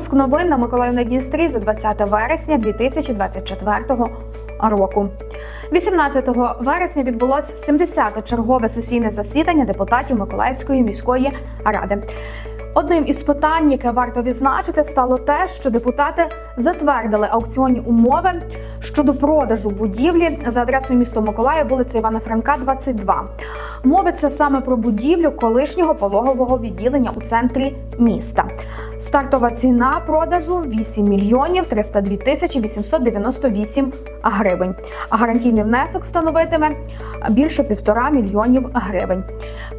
Випуск новин на Миколаївній Дністрі за 20 вересня 2024 року. 18 вересня відбулось 70-те чергове сесійне засідання депутатів Миколаївської міської ради. Одним із питань, яке варто відзначити, стало те, що депутати затвердили аукціонні умови щодо продажу будівлі за адресою міста Миколаїв, вулиця Івана Франка, 22. Мовиться саме про будівлю колишнього пологового відділення у центрі міста. Стартова ціна продажу 8 мільйонів 302 тисячі 898 гривень. А гарантійний внесок становитиме більше півтора мільйонів гривень.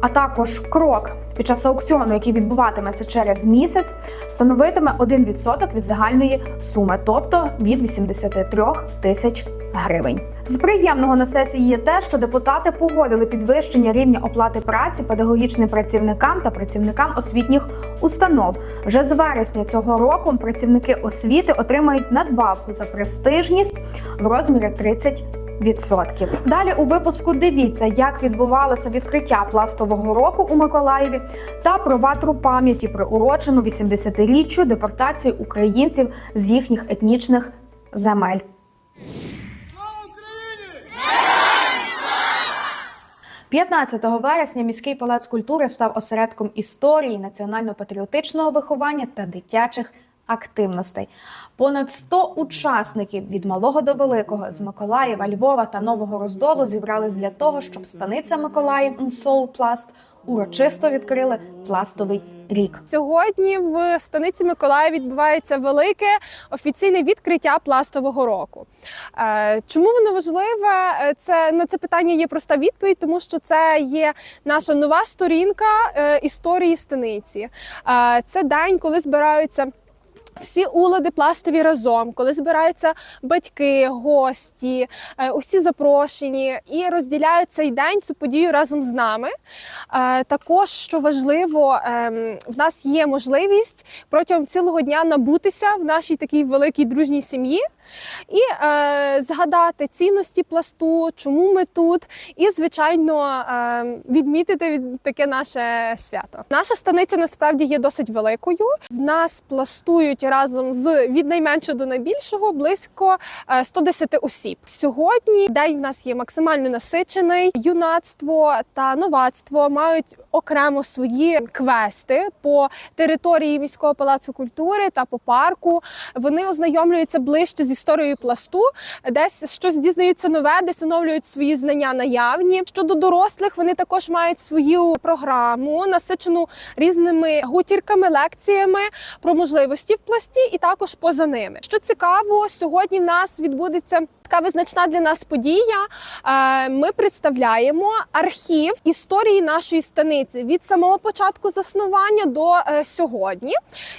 А також крок під час аукціону, який відбуватиметься через місяць, становитиме 1% від загальної суми, тобто від 83 тисяч гривень. З приємного на сесії є те, що депутати погодили підвищення рівня оплати праці педагогічним працівникам та працівникам освітніх установ. Вже з вересня цього року працівники освіти отримають надбавку за престижність в розмірі 30 Відсотків. Далі у випуску дивіться, як відбувалося відкриття пластового року у Миколаєві та про ватру пам'яті приурочену 80-річчю депортації українців з їхніх етнічних земель. Слава Україні! 15 вересня міський палац культури став осередком історії, національно-патріотичного виховання та дитячих активностей. Понад 100 учасників від малого до великого з Миколаєва, Львова та Нового Роздолу зібрались для того, щоб станиця Миколаїв Soul Plast урочисто відкрили пластовий рік. Сьогодні в станиці Миколаїв відбувається велике офіційне відкриття пластового року. Е, Чому воно важливе? Е, Це на це питання є проста відповідь, тому що це є наша нова сторінка е, історії станиці. Це день, коли збираються. Всі улади пластові разом, коли збираються батьки, гості, е, усі запрошені і розділяють цей день цю подію разом з нами. Е, Також, що важливо, ем, в нас є можливість протягом цілого дня набутися в нашій такій великій дружній сім'ї і е, згадати цінності пласту, чому ми тут, і звичайно відмітити таке наше свято. Наша станиця насправді є досить великою. В нас пластують разом з від найменшого до найбільшого близько е, 110 осіб. Сьогодні день в нас є максимально насичений. Юнацтво та новацтво мають окремо свої квести по території міського палацу культури та по парку. Вони ознайомлюються ближче з історією пласту, десь щось дізнаються нове, десь оновлюють свої знання наявні. Щодо дорослих, вони також мають свою програму, насичену різними гутірками, лекціями про можливості в пласті, і також поза ними. Що цікаво, сьогодні в нас відбудеться. Така визначна для нас подія. Е, Ми представляємо архів історії нашої станиці від самого початку заснування до е, сьогодні.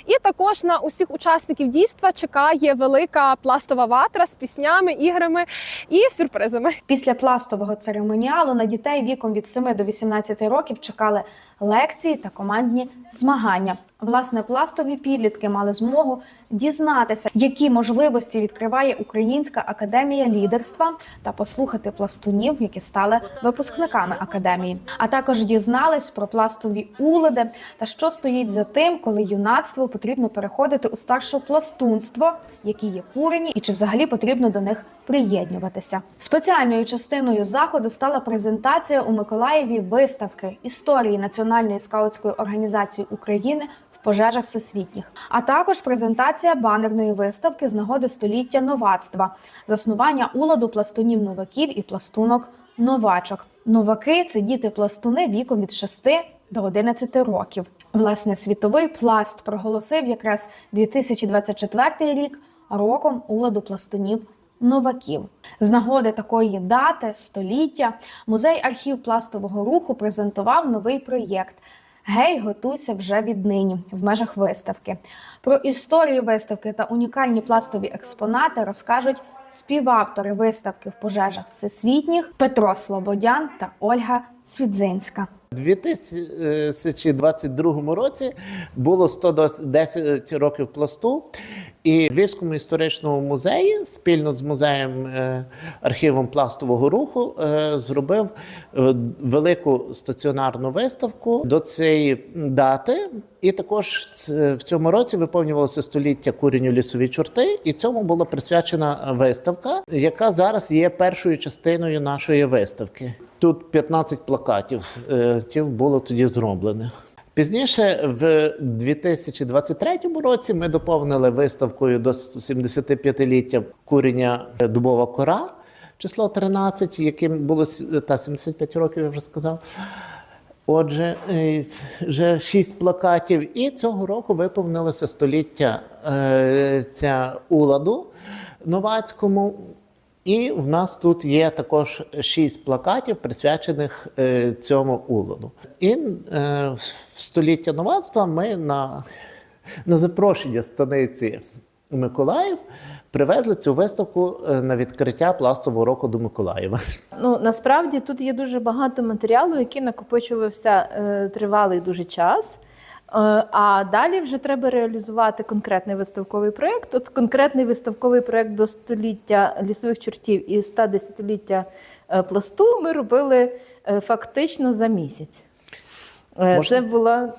І також на усіх учасників дійства чекає велика пластова ватра з піснями, іграми і сюрпризами. Після пластового церемоніалу на дітей віком від 7 до 18 років чекали лекції та командні змагання. Власне, пластові підлітки мали змогу дізнатися, які можливості відкриває Українська академія лідерства та послухати пластунів, які стали випускниками академії. А також дізнались про пластові улади та що стоїть за тим, коли юнацтву потрібно переходити у старше пластунство, які є курені, і чи взагалі потрібно до них приєднуватися. Спеціальною частиною заходу стала презентація у Миколаєві виставки історії Національної скаутської організації України пожежах всесвітніх, а також презентація банерної виставки з нагоди століття новацтва, заснування уладу пластунів новаків і пластунок новачок. Новаки це діти пластуни віком від 6 до 11 років. Власне, світовий пласт проголосив якраз 2024 рік роком уладу пластунів новаків. З нагоди такої дати століття музей архів пластового руху презентував новий проєкт. Гей, готуйся вже віднині в межах виставки. Про історію виставки та унікальні пластові експонати розкажуть співавтори виставки в пожежах всесвітніх Петро Слободян та Ольга Свідзинська. У 2022 році було 110 років пласту, і в Львівському історичному музеї спільно з музеєм е, архівом пластового руху е, зробив е, велику стаціонарну виставку до цієї дати. І також в цьому році виповнювалося століття куренню лісові чорти, і цьому була присвячена виставка, яка зараз є першою частиною нашої виставки. Тут 15 плакатів тів було тоді зроблено. Пізніше, в 2023 році, ми доповнили виставкою до 75-ліття курення е, дубова кора, число 13, яким було с- та 75 років, я вже сказав. Отже, е, вже шість плакатів, і цього року виповнилося століття е, ця уладу новацькому. І в нас тут є також шість плакатів, присвячених е, цьому уладу. І е, в століття новацтва ми на, на запрошення станиці Миколаїв привезли цю виставку е, на відкриття пластового року до Миколаєва. Ну насправді тут є дуже багато матеріалу, який накопичувався е, тривалий дуже час. Е, А далі вже треба реалізувати конкретний виставковий проєкт. От конкретний виставковий проєкт до століття лісових чортів і 110-ліття е, пласту ми робили е, фактично за місяць. Можна? Це була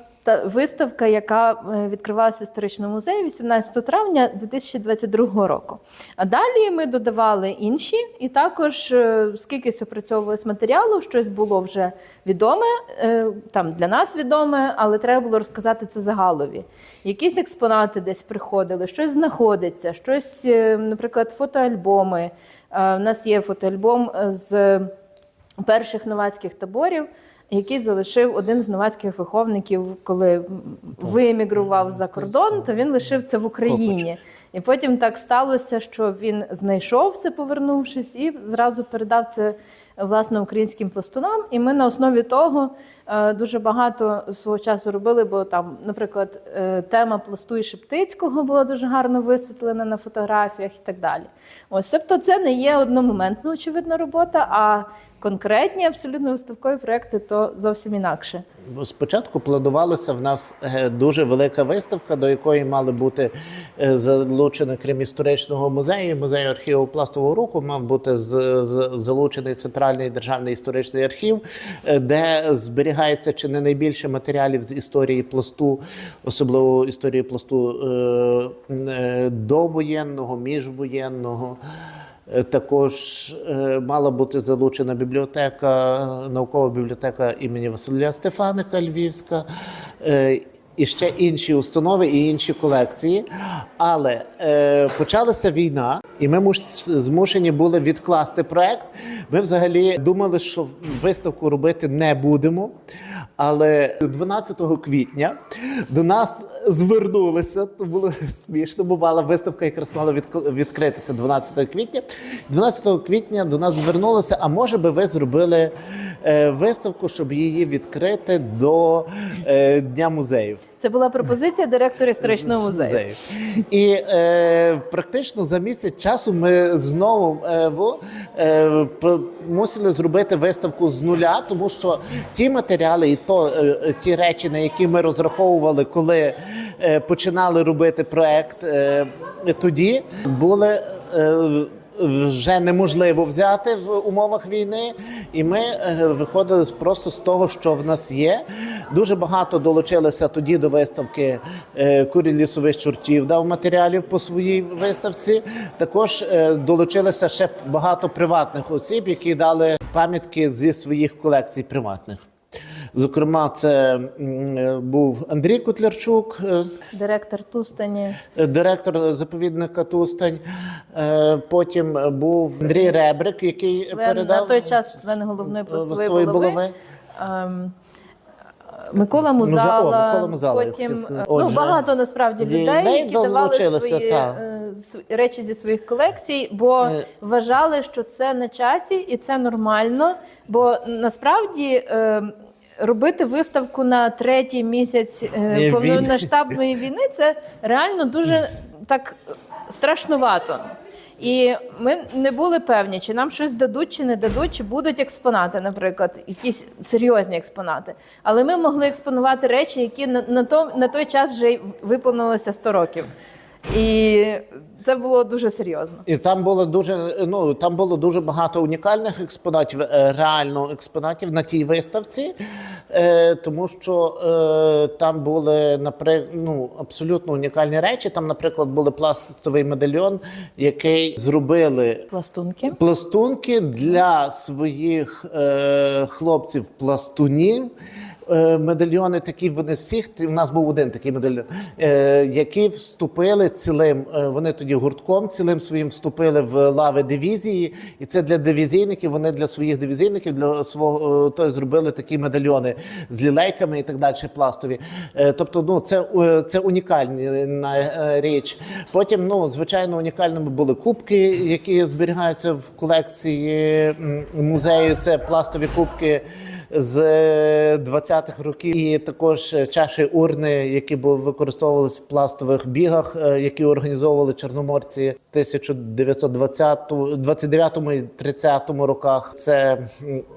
виставка, яка е, відкривалася в історичному музеї 18 травня 2022 року. А далі ми додавали інші, і також е, скільки опрацьовувалось матеріалу, щось було вже відоме, е, там для нас відоме, але треба було розказати це загалові. Якісь експонати десь приходили, щось знаходиться, щось, наприклад, фотоальбоми. У нас є фотоальбом з перших новацьких таборів, який залишив один з новацьких виховників, коли виемігрував за кордон, то він лишив це в Україні. І потім так сталося, що він знайшов це, повернувшись, і зразу передав це власне українським пластунам. І ми на основі того е, дуже багато свого часу робили, бо там, наприклад, е, тема пласту і Шептицького була дуже гарно висвітлена на фотографіях і так далі. Ось, тобто, це не є одномоментна очевидна робота, а конкретні абсолютно виставкові проекти то зовсім інакше. Спочатку планувалася в нас е, дуже велика виставка, до якої мали бути е, залучені, крім історичного музею, музею архіву пластового руху, мав бути залучений центральний державний історичний архів, е, де зберігається чи не найбільше матеріалів з історії пласту, особливо історії пласту довоєнного, міжвоєнного. Е, Також е, мала бути залучена бібліотека, наукова бібліотека імені Василя Стефаника Львівська. І ще інші установи і інші колекції. Але е, почалася війна, і ми муш- змушені були відкласти проект. Ми взагалі думали, що виставку робити не будемо. Але 12 квітня до нас звернулися. То було смішно, бо мала виставка якраз мала відк- відкритися 12 квітня. 12 квітня до нас звернулися. А може би ви зробили виставку, щоб її відкрити до е, Дня музеїв? Це була пропозиція директора історичного музею. І е, практично за місяць часу ми знову е, в, е, мусили зробити виставку з нуля, тому що ті матеріали і то е, ті речі, на які ми розраховували, коли е, починали робити проект, е, тоді були. Е, вже неможливо взяти в умовах війни, і ми е, виходили просто з того, що в нас є. Дуже багато долучилися тоді до виставки е, курі лісових чортів, дав матеріалів по своїй виставці. Також е, долучилися ще багато приватних осіб, які дали пам'ятки зі своїх колекцій приватних. Зокрема, це е, був Андрій Котлярчук, е, Директор Тустані. директор заповідника Тустань. Е, Потім був Андрій Ребрик, який Член, передав на той час член головної булави. булави. Ем, Микола Муза- Музала, о, Микола Музала, потім хотів сказати. е, ну, багато насправді людей які давали свої та. е, речі зі своїх колекцій, бо Е. вважали, що це на часі і це нормально. Бо насправді е, робити виставку на третій місяць е, повномасштабної війни це реально дуже так страшнувато. І ми не були певні, чи нам щось дадуть, чи не дадуть, чи будуть експонати, наприклад, якісь серйозні експонати. Але ми могли експонувати речі, які на, на, то, на той час вже виповнилося 100 років. І це було дуже серйозно. І там було дуже ну там було дуже багато унікальних експонатів, е, реально експонатів на тій виставці, е, тому що е, там були наприклад, ну, абсолютно унікальні речі. Там, наприклад, були пластовий медальйон, який зробили Пластунки. пластунки для своїх е, хлопців пластунів. Е, Медальйони такі вони всіх. У нас був один такий медальйон, е, які вступили цілим. е, Вони тоді гуртком цілим своїм вступили в лави дивізії, і це для дивізійників. Вони для своїх дивізійників для свого то зробили такі медальйони з лілейками і так далі. Пластові. Тобто, ну це, це унікальна річ. Потім, ну звичайно, унікальними були кубки, які зберігаються в колекції музею. Це пластові кубки з 20-х років, і також чаші урни, які були використовувалися в пластових бігах, е, які організовували чорноморці в 1929 і 30 роках. Це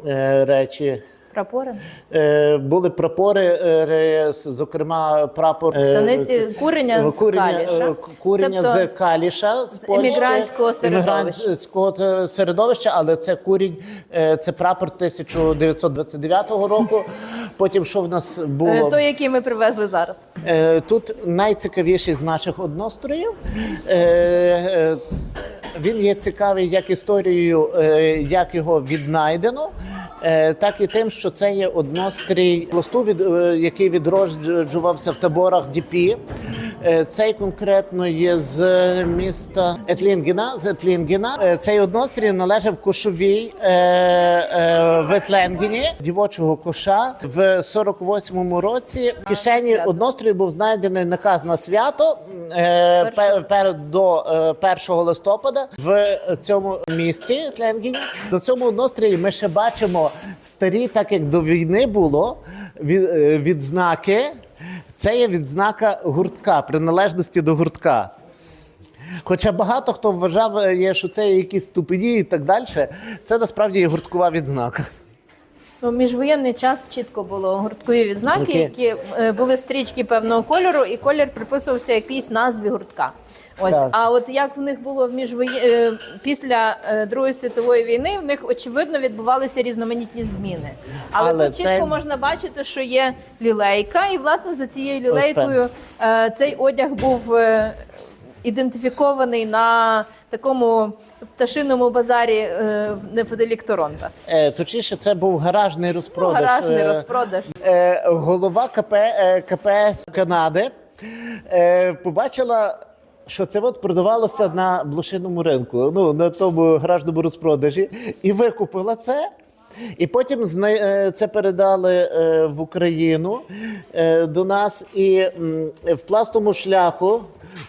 е, речі. Прапори. Е, Були прапори, е, зокрема, прапор е, Станиці курення з курення, Каліша. е, курення Тобто з Каліша з, з Польщі, емігрантського середовища. е, середовища, але це курінь, е, це прапор 1929 року. Потім що в нас Е, було? Той, який ми привезли зараз. Е, Тут найцікавіший з наших одностроїв. Е, е, Він є цікавий як історією, е, як його віднайдено, е, так і тим, що це є однострій пласту, від- е, який відроджувався в таборах ДІПІ. Е, Цей конкретно є з міста Етлінгена. З Етлінгена. Е, Цей однострій належав кошовій е, е, в Етленгені, дівочого коша. В 48-му році в кишені однострою був знайдений наказ на свято е, перед до е, 1 листопада в цьому місті Етленгені. На цьому однострії ми ще бачимо старі, так як до війни було від, е, відзнаки. Це є відзнака гуртка, приналежності до гуртка. Хоча багато хто вважав, е, що це якісь ступені і так далі, це насправді є гурткова відзнака. Ну, міжвоєнний час чітко було гурткові відзнаки, які е, були стрічки певного кольору, і колір приписувався якійсь назві гуртка. Ось, Так. а от як в них було в міжвоє... е, після е, Другої світової війни, в них очевидно відбувалися різноманітні зміни. Але, Але тут це- чітко можна бачити, що є лілейка, і власне за цією лілейкою е, цей одяг був ідентифікований на такому пташиному базарі неподалік Торонто. Е, точніше, це був гаражний розпродаж. Гаражний Е, розпродаж. е, голова КП, е, КПС Канади е, побачила. Що це от продавалося на блошиному ринку, ну на тому гаражному розпродажі, і викупила це. І потім е, це передали е, в Україну е, до нас, і в пластому шляху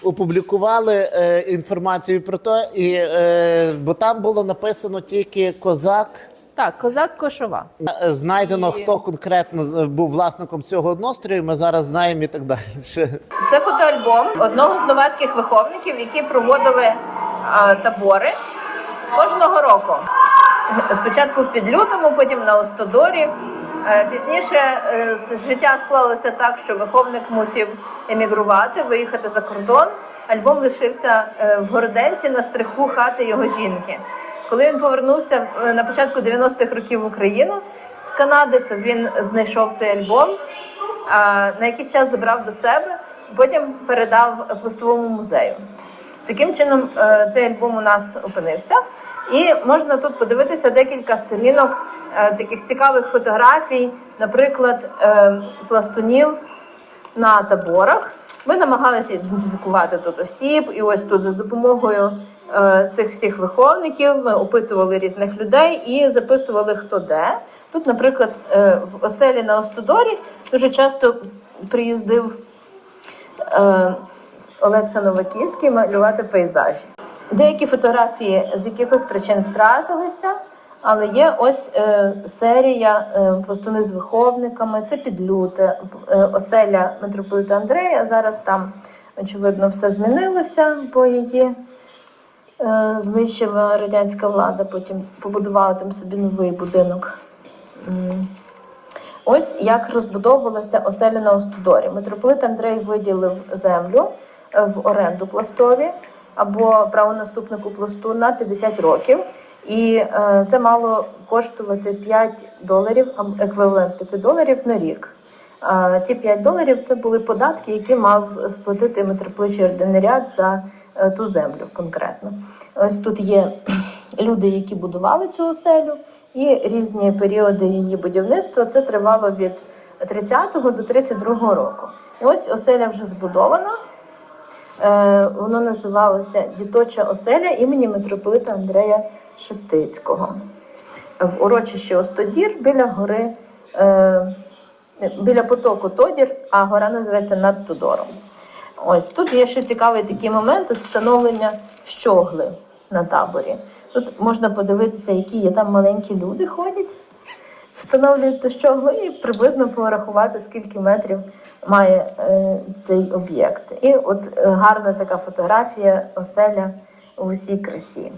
опублікували інформацію про те, бо там було написано тільки козак. Так, козак кошова. Е, Знайдено, І- хто конкретно е, був власником цього однострою, ми зараз знаємо і так далі. Це фотоальбом одного з новацьких виховників, які проводили а, табори кожного року. Спочатку в Підлютому, потім на Остодорі. Е, Пізніше е, з- життя склалося так, що виховник мусив емігрувати, виїхати за кордон. Альбом лишився е, в Городенці на стриху хати його жінки. Коли він повернувся е, на початку 90-х років в Україну з Канади, то він знайшов цей альбом на якийсь час забрав до себе, потім передав пластовому музею. Таким чином, е, цей альбом у нас опинився. І можна тут подивитися декілька сторінок е, таких цікавих фотографій, наприклад, пластунів на таборах. Ми намагалися ідентифікувати тут осіб, і ось тут за допомогою цих всіх виховників ми опитували різних людей і записували хто де. Тут, наприклад, е, в оселі на Остодорі дуже часто приїздив е, Олекса Новаківський малювати пейзажі. Деякі фотографії з якихось причин втратилися, але є ось е, серія е, пластуни з виховниками. Це підлюте, е, оселя митрополита Андрея. Зараз там, очевидно, все змінилося, бо її е, знищила радянська влада, потім побудувала там собі новий будинок. Ось як розбудовувалася оселя на Остудорі. Митрополит Андрей виділив землю е, в оренду пластові або правонаступнику пласту на 50 років. І е, це мало коштувати 5 доларів, еквівалент 5 доларів на рік. Ті 5 доларів це були податки, які мав сплатити митрополичий ординаріат за е, ту землю конкретно. Ось тут є люди, які будували цю оселю, і різні періоди її будівництва. Це тривало від 30-го до 32-го року. І ось оселя вже збудована. Е, Воно називалося Діточа оселя імені митрополита Андрея Шептицького. В урочищі Остодір біля гори, е, біля потоку Тодір, а гора називається над Тодором. Ось тут є ще цікавий такий момент встановлення щогли на таборі. Тут можна подивитися, які є там маленькі люди ходять, встановлюють ту щоглу і приблизно порахувати, скільки метрів має е, цей об'єкт. І от гарна така фотографія оселя в усій красі.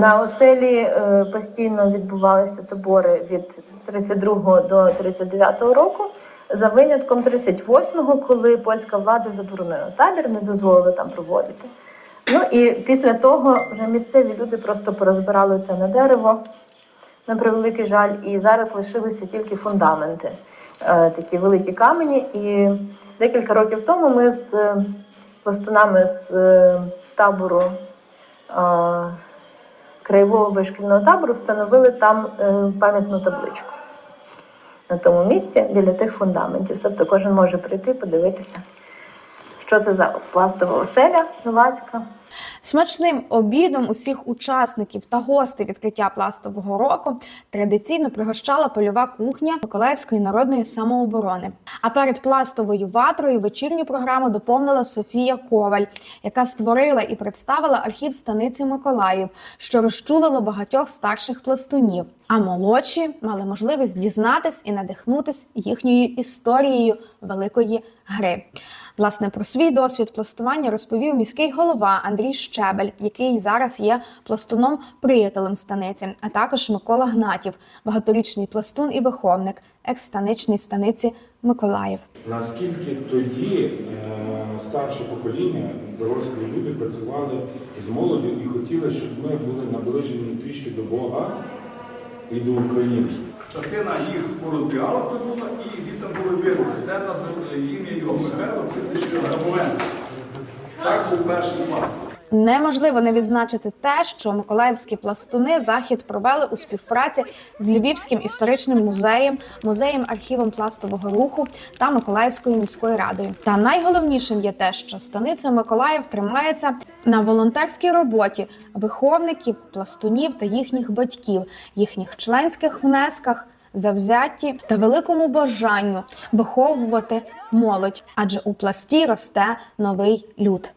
На оселі е, постійно відбувалися табори від 32 до 39 року, за винятком 38-го, коли польська влада заборонила табір, не дозволила там проводити. Ну і після того вже місцеві люди просто порозбирали це на дерево, на превеликий жаль, і зараз лишилися тільки фундаменти, е, такі великі камені. І декілька років тому ми з е, пластунами з табору. Краєвого вишкільного табору встановили там е, пам'ятну табличку на тому місці біля тих фундаментів. Тобто кожен може прийти подивитися, що це за пластова оселя новацька. Смачним обідом усіх учасників та гостей відкриття пластового року традиційно пригощала польова кухня Миколаївської народної самооборони. А перед пластовою ватрою вечірню програму доповнила Софія Коваль, яка створила і представила архів станиці Миколаїв, що розчулило багатьох старших пластунів. А молодші мали можливість дізнатись і надихнутись їхньою історією великої гри. Власне, про свій досвід пластування розповів міський голова Андрій Щебель, який зараз є пластуном-приятелем станиці, а також Микола Гнатів, багаторічний пластун і виховник, екс-станичний станиці Миколаїв. Наскільки тоді е, старше покоління, дорослі люди працювали з молоддю і хотіли, щоб ми були наближені трішки до Бога і до України. Частина їх порозбігалася була і звідти були вивезли. Це на ім'я його Михайло, прізвище Грабовенський. Так був перший пласт. Неможливо не відзначити те, що миколаївські пластуни захід провели у співпраці з Львівським історичним музеєм, музеєм архівом пластового руху та Миколаївською міською радою. Та найголовнішим є те, що станиця Миколаїв тримається на волонтерській роботі виховників, пластунів та їхніх батьків, їхніх членських внесках. Завзятті та великому бажанню виховувати молодь, адже у пласті росте новий люд.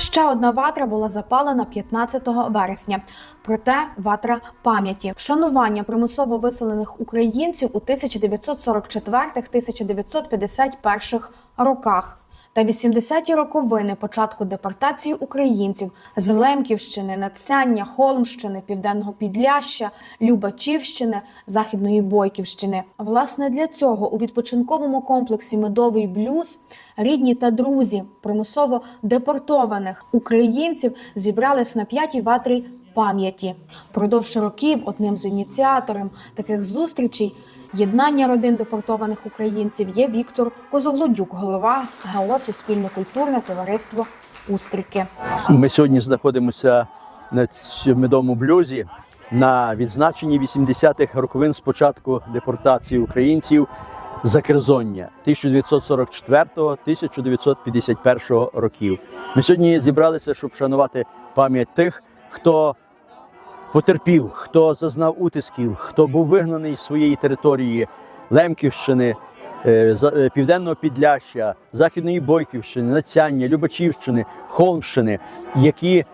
Ще одна ватра була запалена 15 вересня. Проте ватра пам'яті, вшанування примусово виселених українців у 1944-1951 роках. Та 80-ті роковини початку депортації українців з Лемківщини, Нацяння, Холмщини, Південного Підляща, Любачівщини, Західної Бойківщини. Власне для цього у відпочинковому комплексі Медовий блюз рідні та друзі примусово депортованих українців зібрались на п'ятій ватрі пам'яті. Продовж років одним з ініціаторів таких зустрічей єднання родин депортованих українців є Віктор Козоглодюк, голова ГО Суспільно-культурне товариство Устрики. Ми сьогодні знаходимося на медовому блюзі на відзначенні 80-х роковин з початку депортації українців Закерзоння 1944-1951 років. Ми сьогодні зібралися, щоб шанувати пам'ять тих, хто потерпів, хто зазнав утисків, хто був вигнаний з своєї території Лемківщини, е, е, Південного Підляща, Західної Бойківщини, Нацяння, Любачівщини, Холмщини, які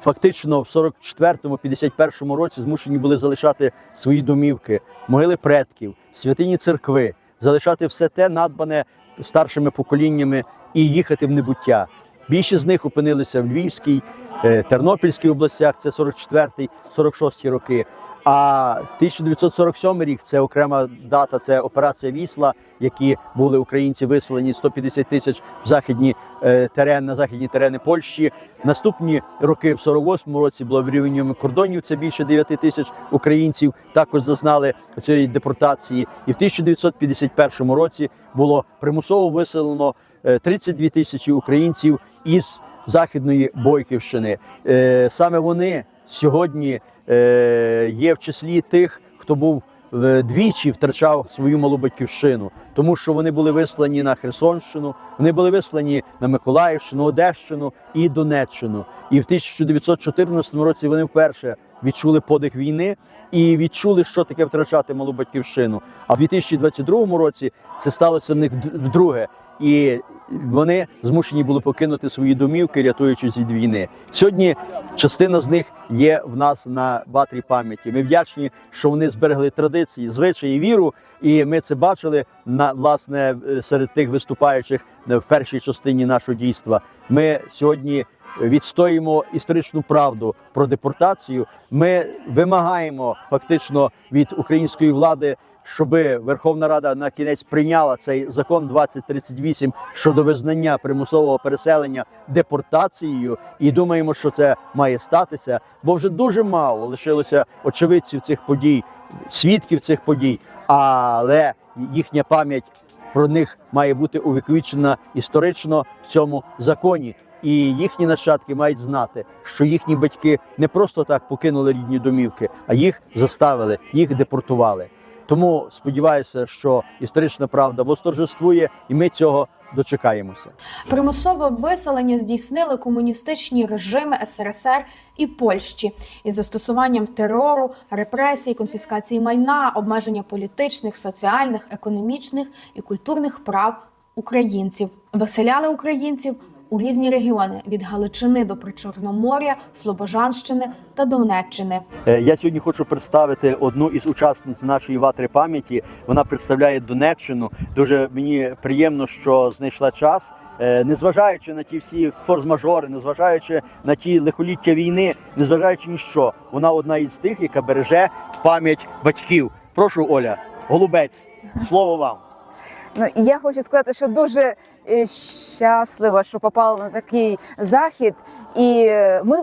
фактично в 44-51 році змушені були залишати свої домівки, могили предків, святині церкви, залишати все те надбане старшими поколіннями і їхати в небуття. Більшість з них опинилися в Львівській, Тернопільській областях, це 44-46 роки. А 1947 рік це окрема дата, це операція Вісла, які були українці виселені 150 тисяч в західні е, терени, на західні терени Польщі. Наступні роки в 48-му році було вирівнювання кордонів. Це більше 9 тисяч українців також зазнали цієї депортації. І в 1951 році було примусово виселено е, 32 тисячі українців із західної Бойківщини. Е, Саме вони сьогодні е, є в числі тих, хто був е, двічі втрачав свою малу батьківщину, тому що вони були вислані на Херсонщину, вони були вислані на Миколаївщину, Одещину і Донеччину. І в 1914 році вони вперше відчули подих війни і відчули, що таке втрачати малу батьківщину. А в 2022 році це сталося в них вдруге. І вони змушені були покинути свої домівки, рятуючись від війни. Сьогодні частина з них є в нас на ватрі пам'яті. Ми вдячні, що вони зберегли традиції, звичаї, віру. І ми це бачили на власне е, серед тих виступаючих е, в першій частині нашого дійства. Ми сьогодні відстоїмо історичну правду про депортацію. Ми вимагаємо фактично від української влади. Щоб Верховна Рада на кінець прийняла цей закон 2038 щодо визнання примусового переселення депортацією, і думаємо, що це має статися, бо вже дуже мало лишилося очевидців цих подій, свідків цих подій, але їхня пам'ять про них має бути увіковічена історично в цьому законі. І їхні нащадки мають знати, що їхні батьки не просто так покинули рідні домівки, а їх заставили, їх депортували. Тому сподіваюся, що історична правда восторжествує, і ми цього дочекаємося. Примусове виселення здійснили комуністичні режими СРСР і Польщі із застосуванням терору, репресій, конфіскації майна, обмеження політичних, соціальних, економічних і культурних прав українців. Виселяли українців у різні регіони від Галичини до Причорномор'я, Слобожанщини та Донеччини. Е, Я сьогодні хочу представити одну із учасниць нашої ватри пам'яті. Вона представляє Донеччину. Дуже мені приємно, що знайшла час. Е, Незважаючи на ті всі форс-мажори, незважаючи на ті лихоліття війни, незважаючи ні що, вона одна із тих, яка береже пам'ять батьків. Прошу, Оля, голубець, слово вам. Ну, я хочу сказати, що дуже щаслива, що попала на такий захід. І е, ми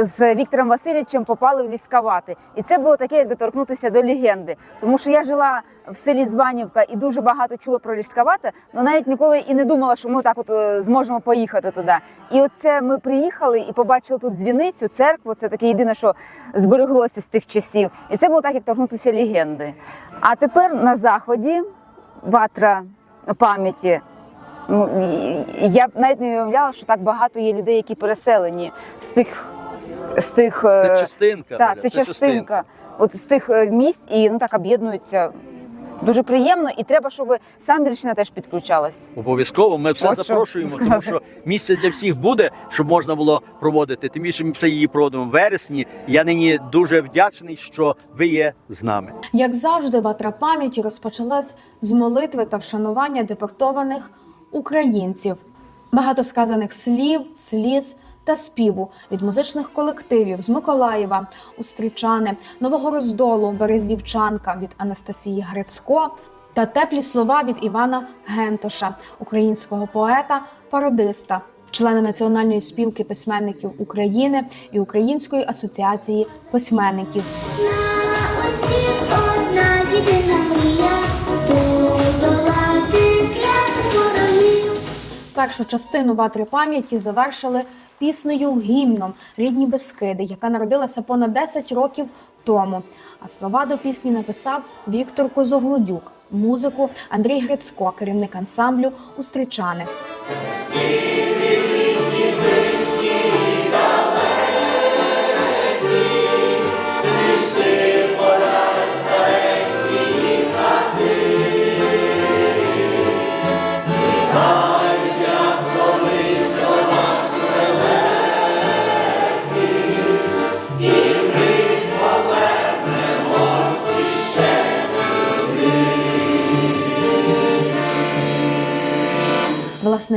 з Віктором Васильовичем попали в Ліскавати. І це було таке, як доторкнутися до легенди. Тому що я жила в селі Званівка і дуже багато чула про Ліскавати, але навіть ніколи і не думала, що ми так от е, зможемо поїхати туди. І оце ми приїхали і побачили тут дзвіницю, церкву. Це таке єдине, що збереглося з тих часів. І це було так, як торкнутися легенди. А тепер на заході ватра пам'яті. Ну, я б навіть не уявляла, що так багато є людей, які переселені з тих з тих е, частинка. так, це частинка. От з тих е, місць і ну так об'єднуються. Дуже приємно, і треба, щоб Самбірщина теж підключалась. Обов'язково ми все От що запрошуємо, тому що місце для всіх буде, щоб можна було проводити. Тим більше ми все її проводимо в вересні. Я нині дуже вдячний, що ви є з нами. Як завжди, ватра пам'яті розпочалась з молитви та вшанування депортованих українців, багато сказаних слів, сліз та співу від музичних колективів з Миколаєва, Устрічани, Нового Роздолу, Березівчанка від Анастасії Грицько та теплі слова від Івана Гентоша, українського поета, пародиста. Члени Національної спілки письменників України і Української асоціації письменників. Першу частину ватрі пам'яті завершили піснею гімном Рідні Бескиди, яка народилася понад 10 років тому. А слова до пісні написав Віктор Козоглодюк, музику Андрій Грицько, керівник ансамблю Устрічани.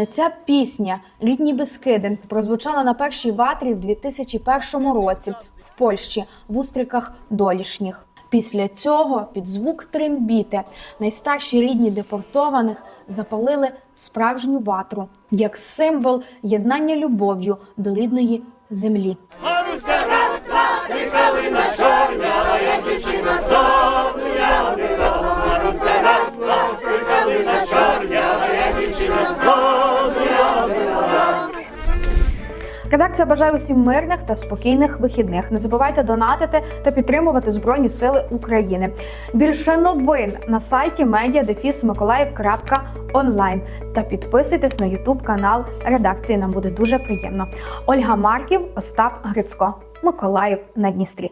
Ця пісня Рідні Бескиди прозвучала на першій ватрі в 2001 році в Польщі в устриках долішніх. Після цього під звук трембіти найстарші рідні депортованих запалили справжню ватру як символ єднання любов'ю до рідної землі. Редакція бажає усім мирних та спокійних вихідних. Не забувайте донатити та підтримувати Збройні Сили України. Більше новин на сайті media.defis.mikolaev.online та підписуйтесь на Ютуб канал редакції. Нам буде дуже приємно. Ольга Марків, Остап Грицько, Миколаїв на Дністрі.